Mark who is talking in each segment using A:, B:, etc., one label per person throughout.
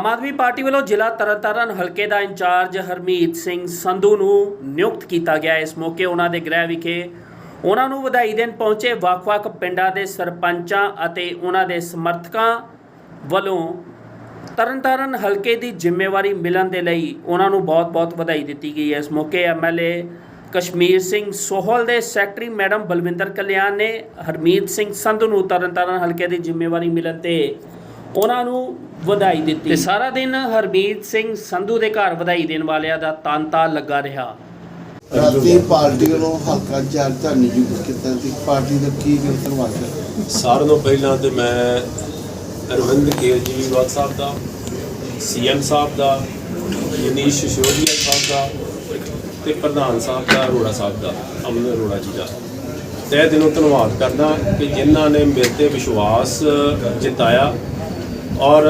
A: Aam Aadmi party ਵੱਲੋਂ ਜ਼ਿਲ੍ਹਾ ਤਰਨਤਾਰਨ ਹਲਕੇ ਦਾ ਇੰਚਾਰਜ ਹਰਮੀਤ ਸਿੰਘ ਸੰਧੂ ਨੂੰ ਨਿਯੁਕਤ ਕੀਤਾ ਗਿਆ। ਇਸ ਮੌਕੇ ਉਹਨਾਂ ਦੇ ਗ੍ਰਹਿ ਵਿਖੇ ਉਹਨਾਂ ਨੂੰ ਵਧਾਈ ਦੇਣ ਪਹੁੰਚੇ ਵੱਖ-ਵੱਖ ਪਿੰਡਾਂ ਦੇ ਸਰਪੰਚਾਂ ਅਤੇ ਉਹਨਾਂ ਦੇ ਸਮਰਥਕਾਂ ਵੱਲੋਂ ਤਰਨਤਾਰਨ ਹਲਕੇ ਦੀ ਜ਼ਿੰਮੇਵਾਰੀ ਮਿਲਣ ਦੇ ਲਈ ਉਹਨਾਂ ਨੂੰ ਬਹੁਤ-ਬਹੁਤ ਵਧਾਈ ਦਿੱਤੀ ਗਈ ਹੈ। ਇਸ ਮੌਕੇ ਐਮਐਲਏ ਕਸ਼ਮੀਰ ਸਿੰਘ ਸੋਹਲ ਦੇ ਸੈਕਟਰੀ ਮੈਡਮ ਬਲਵਿੰਦਰ ਕਲਿਆਣ ਨੇ ਹਰਮੀਤ ਸਿੰਘ ਸੰਧੂ ਨੂੰ ਤਰਨਤਾਰਨ ਹਲਕੇ ਦੀ ਜ਼ਿੰਮੇਵਾਰੀ ਮਿਲਣ ਤੇ ਉਹਨਾਂ ਨੂੰ ਵਧਾਈ ਦਿੱਤੀ। ਤੇ ਸਾਰਾ ਦਿਨ ਹਰਮੀਤ ਸਿੰਘ ਸੰਧੂ ਦੇ ਘਰ ਵਧਾਈ ਦੇਣ ਵਾਲਿਆਂ ਦਾ ਤਾਂਤਾ ਲੱਗਾ ਰਿਹਾ।
B: ਰਾਤੀ ਪਾਰਟੀ ਵੱਲੋਂ ਹਲਕਾ ਚਾਰ ਧੰਨ ਨਿਯੁਕਤ ਕੀਤਾ ਸੀ ਪਾਰਟੀ ਦਾ ਕੀ ਧੰਨਵਾਦ ਹੈ?
C: ਸਾਰਿਆਂ ਤੋਂ ਪਹਿਲਾਂ ਤੇ ਮੈਂ ਅਰਵਿੰਦ ਕੇਜਰੀਵਾਲ ਸਾਹਿਬ ਦਾ ਸੀਐਮ ਸਾਹਿਬ ਦਾ ਮਨੀਸ਼ ਸਿਸੋਦੀਆ ਸਾਹਿਬ ਦਾ ਤੇ ਪ੍ਰਧਾਨ ਸਾਹਿਬ ਦਾ ਅਰੋੜਾ ਸਾਹਿਬ ਦਾ ਅਮਨ ਅਰੋੜਾ ਜੀ ਦਾ। ਤਹਿ ਦਿਲੋਂ ਧੰਨਵਾਦ ਕਰਦਾ ਕਿ ਜਿਨ੍ਹਾਂ ਨੇ ਮੇਰੇ ਤੇ ਵਿਸ਼ਵਾਸ ਜਿਤਾਇਆ ਔਰ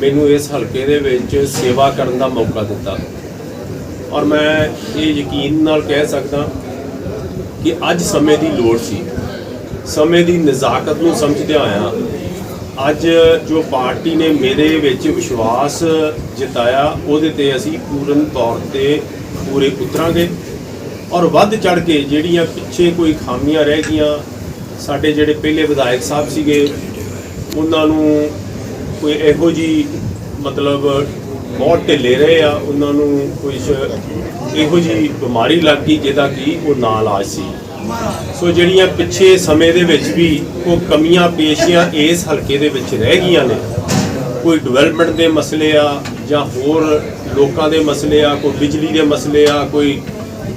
C: ਮੈਨੂੰ ਇਸ ਹਲਕੇ ਦੇ ਵਿੱਚ ਸੇਵਾ ਕਰਨ ਦਾ ਮੌਕਾ ਦਿੱਤਾ। ਔਰ ਮੈਂ ਇਹ ਯਕੀਨ ਨਾਲ ਕਹਿ ਸਕਦਾ ਕਿ ਅੱਜ ਸਮੇਂ ਦੀ ਲੋੜ ਸੀ। ਸਮੇਂ ਦੀ ਨਜ਼ਾਕਤ ਨੂੰ ਸਮਝਦਿਆਂ ਆਇਆ ਅੱਜ ਜੋ ਪਾਰਟੀ ਨੇ ਮੇਰੇ ਵਿੱਚ ਵਿਸ਼ਵਾਸ ਜਿਤਾਇਆ, ਉਹਦੇ ਤੇ ਅਸੀਂ ਪੂਰਨ ਤੌਰ ਤੇ ਪੂਰੇ ਉਤਰਾਂਗੇ। ਔਰ ਵੱਧ ਚੜ ਕੇ ਜਿਹੜੀਆਂ ਪਿੱਛੇ ਕੋਈ ਖਾਮੀਆਂ ਰਹਿ ਗਈਆਂ, ਸਾਡੇ ਜਿਹੜੇ ਪਹਿਲੇ ਵਿਧਾਇਕ ਸਾਹਿਬ ਸੀਗੇ, ਉਹਨਾਂ ਨੂੰ ਕੋਈ ਇਹੋ ਜੀ ਮਤਲਬ ਬਹੁਤ ਢਿੱਲੇ ਰਹੇ ਆ, ਉਹਨਾਂ ਨੂੰ ਕੋਈ ਸ਼- ਇਹੋ ਜੀ ਬਿਮਾਰੀ ਲੱਗ ਗਈ ਜਿਹਦਾ ਕਿ ਉਹ ਨਾ ਇਲਾਜ ਸੀ। ਸੋ ਜਿਹੜੀਆਂ ਪਿੱਛੇ ਸਮੇਂ ਦੇ ਵਿੱਚ ਵੀ ਉਹ ਕਮੀਆਂ ਪੇਸ਼ੀਆਂ ਇਸ ਹਲਕੇ ਦੇ ਵਿੱਚ ਰਹਿ ਗਈਆਂ ਨੇ, ਕੋਈ ਡਿਵੈਲਪਮੈਂਟ ਦੇ ਮਸਲੇ ਆ ਜਾਂ ਹੋਰ ਲੋਕਾਂ ਦੇ ਮਸਲੇ ਆ, ਕੋਈ ਬਿਜਲੀ ਦੇ ਮਸਲੇ ਆ, ਕੋਈ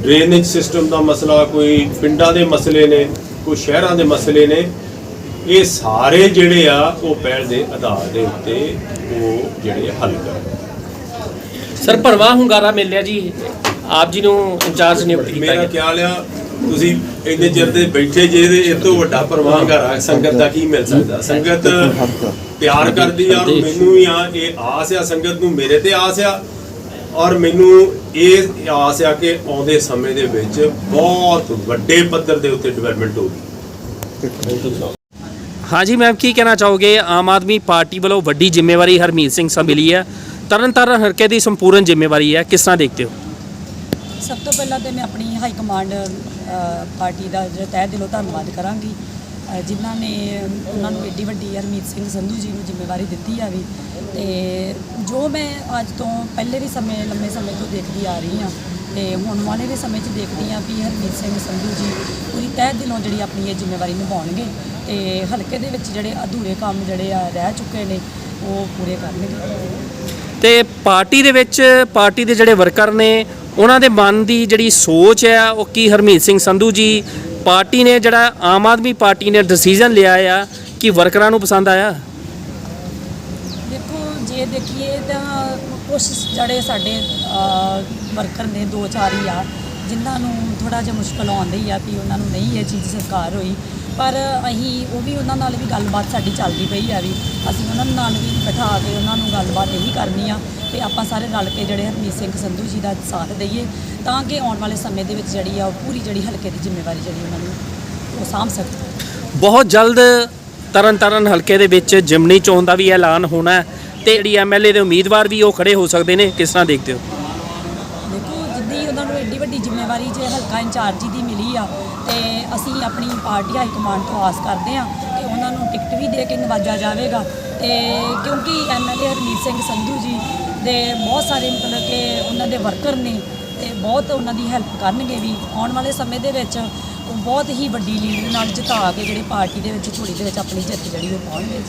C: ਡਰੇਨੇਜ ਸਿਸਟਮ ਦਾ ਮਸਲਾ, ਕੋਈ ਪਿੰਡਾਂ ਦੇ ਮਸਲੇ ਨੇ, ਕੋਈ ਸ਼ਹਿਰਾਂ ਦੇ ਮਸਲੇ ਨੇ ਇਹ ਸਾਰੇ ਜਿਹੜੇ ਆ ਉਹ ਪਹਿਲ ਦੇ ਆਧਾਰ ਦੇ ਉੱਤੇ ਉਹ ਜਿਹੜੇ ਹੱਲ ਕਰ
A: ਸਰ ਭਰਵਾ ਹੁੰਗਾਰਾ ਮਿਲਿਆ ਜੀ। ਆਪ ਜੀ ਨੂੰ ਇੰਚਾਰਜ ਨਿਯੁਕਤ ਕੀਤਾ
C: ਮੇਰਾ ਖਿਆਲ ਆ ਤੁਸੀਂ ਇੰਨੇ ਚਿਰ ਦੇ ਬੈਠੇ ਜੇ ਇਹਦੇ ਇਹ ਤੋਂ ਵੱਡਾ ਪਰਵਾਹਗਾਰਾ ਸੰਗਤ ਦਾ ਕੀ ਮਿਲ ਸਕਦਾ? ਸੰਗਤ ਪਿਆਰ ਕਰਦੀ ਆ ਔਰ ਮੈਨੂੰ ਵੀ ਆ ਇਹ ਆਸ ਆ ਸੰਗਤ ਨੂੰ ਮੇਰੇ ਤੇ ਆਸ ਆ। ਔਰ ਮੈਨੂੰ ਇਹ ਆਸ ਆ ਕਿ ਆਉਂਦੇ ਸਮੇਂ ਦੇ ਵਿੱਚ ਬਹੁਤ ਵੱਡੇ ਪੱਧਰ ਦੇ ਉੱਤੇ ਡਿਵੈਲਪਮੈਂਟ ਹੋਊਗੀ।
A: ਹਾਂਜੀ ਮੈਮ ਕੀ ਕਹਿਣਾ ਚਾਹੋਗੇ? ਆਮ ਆਦਮੀ ਪਾਰਟੀ ਵੱਲੋਂ ਵੱਡੀ ਜ਼ਿੰਮੇਵਾਰੀ ਹਰਮੀਤ ਸਿੰਘ ਸਾਹਿਬ ਮਿਲੀ ਹੈ। ਤਰਨਤਾਰਨ ਹਲਕੇ ਦੀ ਸੰਪੂਰਨ ਜ਼ਿੰਮੇਵਾਰੀ ਹੈ। ਕਿਸ ਤਰ੍ਹਾਂ ਦੇਖਦੇ ਹੋ?
D: ਸਭ ਤੋਂ ਪਹਿਲਾਂ ਤੇ ਮੈਂ ਆਪਣੀ ਹਾਈ ਕਮਾਂਡ ਪਾਰਟੀ ਦਾ ਜਿਹੜਾ ਤਹਿ ਦਿਲੋਂ ਧੰਨਵਾਦ ਕਰਾਂਗੀ। ਜਿਨ੍ਹਾਂ ਨੇ, ਉਹਨਾਂ ਨੂੰ ਏਡੀ ਵੱਡੀ ਹਰਮੀਤ ਸਿੰਘ ਸੰਧੂ ਜੀ ਨੂੰ ਜ਼ਿੰਮੇਵਾਰੀ ਦਿੱਤੀ ਆ ਵੀ। ਤੇ ਜੋ ਮੈਂ ਅੱਜ ਤੋਂ ਪਹਿਲੇ ਵੀ ਸਮੇਂ, ਲੰਮੇ ਸਮੇਂ ਤੋਂ ਦੇਖਦੀ ਆ ਰਹੀ ਹਾਂ ਤੇ ਹੁਣ ਵਾਲੇ ਵੀ ਸਮੇਂ 'ਚ ਦੇਖਦੀ ਆ ਵੀ ਹਰਮੀਤ ਸਿੰਘ ਸੰਧੂ ਜੀ ਪੂਰੀ ਤਹਿ ਦਿਲੋਂ ਜਿਹੜੀ ਆਪਣੀ ਇਹ ਜ਼ਿੰਮੇਵਾਰੀ ਨਿਭਾਉਣਗੇ ਤੇ ਹਲਕੇ ਦੇ ਵਿੱਚ ਜਿਹੜੇ ਅਧੂਰੇ ਕੰਮ ਜਿਹੜੇ ਆ ਰਹਿ ਚੁੱਕੇ ਨੇ, ਉਹ ਪੂਰੇ ਕਰਨਗੇ।
A: ਤੇ ਪਾਰਟੀ ਦੇ ਵਿੱਚ, ਪਾਰਟੀ ਦੇ ਜਿਹੜੇ ਵਰਕਰ ਨੇ, ਉਹਨਾਂ ਦੇ ਮਨ ਦੀ ਜਿਹੜੀ ਸੋਚ ਹੈ, ਉਹ ਕੀ ਹਰਮੀਤ ਸਿੰਘ ਸੰਧੂ ਜੀ? ਪਾਰਟੀ ਨੇ ਜਿਹੜਾ ਆਮ ਆਦਮੀ ਪਾਰਟੀ ਨੇ ਡਿਸੀਜਨ ਲਿਆ ਆ, ਕਿ ਵਰਕਰਾਂ ਨੂੰ ਪਸੰਦ ਆਇਆ?
D: ਜੇ ਦੇਖੀਏ ਤਾਂ ਕੁਛ ਜਿਹੜੇ ਸਾਡੇ ਵਰਕਰ ਨੇ, ਦੋ ਚਾਰ ਹੀ ਆ, ਜਿਨ੍ਹਾਂ ਨੂੰ ਥੋੜਾ ਜਿਹਾ ਮੁਸ਼ਕਲ ਆਉਂਦੀ ਆ ਵੀ ਉਹਨਾਂ ਨੂੰ ਨਹੀਂ ਇਹ ਚੀਜ਼ ਸਰਕਾਰ ਹੋਈ। ਪਰ ਅਸੀਂ ਉਹ ਵੀ ਉਹਨਾਂ ਨਾਲ ਵੀ ਗੱਲਬਾਤ ਸਾਡੀ ਚੱਲਦੀ ਪਈ ਆ ਵੀ ਅਸੀਂ ਉਹਨਾਂ ਨਾਲ ਵੀ ਬਿਠਾ ਕੇ ਉਹਨਾਂ ਨੂੰ ਗੱਲਬਾਤ ਇਹੀ ਕਰਨੀ ਆ ਤੇ ਆਪਾਂ ਸਾਰੇ ਰਲ ਕੇ ਜਿਹੜੇ ਹਰਮੀਤ ਸਿੰਘ ਸੰਧੂ ਜੀ ਦਾ ਸਾਥ ਦਈਏ, ਤਾਂ ਕਿ ਆਉਣ ਵਾਲੇ ਸਮੇਂ ਦੇ ਵਿੱਚ ਜਿਹੜੀ ਆ ਉਹ ਪੂਰੀ ਜਿਹੜੀ ਹਲਕੇ ਦੀ ਜ਼ਿੰਮੇਵਾਰੀ ਜਿਹੜੀ ਉਹਨਾਂ ਨੂੰ ਉਹ ਸਾਂਭ ਸਕਣ।
A: ਬਹੁਤ ਜਲਦ ਤਰਨਤਾਰਨ ਹਲਕੇ ਦੇ ਵਿੱਚ ਜਿਮਨੀ ਚੋਣ ਦਾ ਵੀ ਐਲਾਨ ਹੋਣਾ ਤੇ ਜਿਹੜੀ ਐਮਐਲਏ ਦੇ ਉਮੀਦਵਾਰ ਵੀ ਉਹ ਖੜੇ ਹੋ ਸਕਦੇ ਨੇ, ਕਿਸ ਤਰ੍ਹਾਂ ਦੇਖਦੇ ਹੋ?
D: ਦੇਖੋ, ਜਿੱਦੀ ਉਹਨਾਂ ਨੂੰ ਐਡੀ ਵੱਡੀ ਜ਼ਿੰਮੇਵਾਰੀ ਜੇ ਹਲਕਾ ਇੰਚਾਰਜੀ ਦੀ ਮਿਲੀ ਆ, ਤੇ ਅਸੀਂ ਆਪਣੀ ਪਾਰਟੀ ਹਾਈ ਕਮਾਂਡ ਤੋਂ ਆਸ ਕਰਦੇ ਆ ਕਿ ਉਹਨਾਂ ਨੂੰ ਟਿਕਟ ਵੀ ਦੇ ਕੇ ਨਵਾਜਿਆ ਜਾਵੇਗਾ। ਤੇ ਕਿਉਂਕਿ ਐਮਐਲਏ ਹਰਮੀਤ ਸਿੰਘ ਸੰਧੂ ਜੀ ਦੇ ਬਹੁਤ ਸਾਰੇ ਮਤਲਬ ਕਿ ਉਹਨਾਂ ਦੇ ਵਰਕਰ ਨੇ, ਤੇ ਬਹੁਤ ਉਹਨਾਂ ਦੀ ਹੈਲਪ ਕਰਨਗੇ ਵੀ। ਆਉਣ ਵਾਲੇ ਸਮੇਂ ਦੇ ਵਿੱਚ ਉਹ ਬਹੁਤ ਹੀ ਵੱਡੀ ਲੀਡ ਨਾਲ ਜਿਤਾ ਕੇ ਜਿਹੜੀ ਪਾਰਟੀ ਦੇ ਵਿੱਚ, ਝੋਲੀ ਦੇ ਵਿੱਚ ਆਪਣੀ ਜਿੱਤ ਜਿਹੜੀ ਉਹ ਪਾਉਣਗੇ।